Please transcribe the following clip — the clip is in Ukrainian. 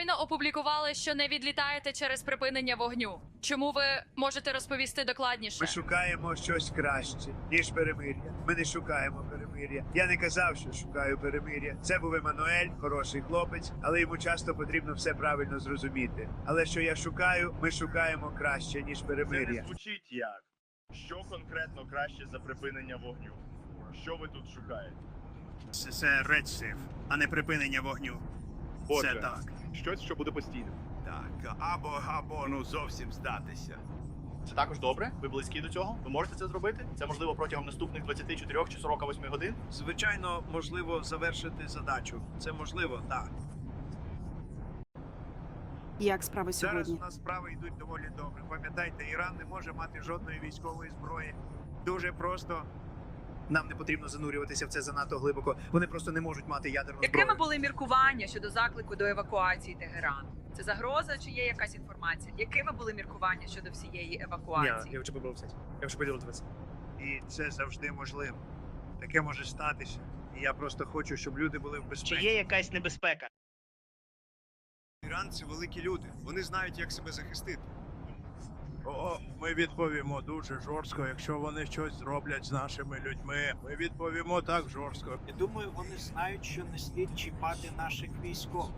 щойно опублікували, що не відлітаєте через припинення вогню. Чому ви можете розповісти докладніше? Ми шукаємо щось краще, ніж перемир'я. Ми не шукаємо перемир'я. Я не казав, що шукаю перемир'я. Це був Еммануель, хороший хлопець, але йому часто потрібно все правильно зрозуміти. Але що я шукаю, ми шукаємо краще, ніж Це не перемир'я. звучить як. Що конкретно краще за припинення вогню? Що ви тут шукаєте? Це, це редсив, а не припинення вогню. Отже, Це так. Щось, що буде постійним. Так, або або ну зовсім здатися. Це також добре. Ви близькі до цього. Ви можете це зробити. Це можливо протягом наступних 24 чи 48 годин. Звичайно, можливо завершити задачу. Це можливо, так. Як справи Зараз у сьогодні? нас справи йдуть доволі добре. Пам'ятайте, Іран не може мати жодної військової зброї. Дуже просто. Нам не потрібно занурюватися в це занадто глибоко. Вони просто не можуть мати ядерну Якими зброю. були міркування щодо заклику до евакуації Тегерану? Це загроза чи є якась інформація? Якими були міркування щодо всієї евакуації? Я хочу побудуватися. Я хочу поділитися. І це завжди можливо. Таке може статися. І я просто хочу, щоб люди були в безпеці. Чи є якась небезпека? Іранці великі люди. Вони знають, як себе захистити. Відповімо дуже жорстко, якщо вони щось зроблять з нашими людьми. Ми відповімо так жорстко. Я думаю, вони знають, що не слід чіпати наших військових.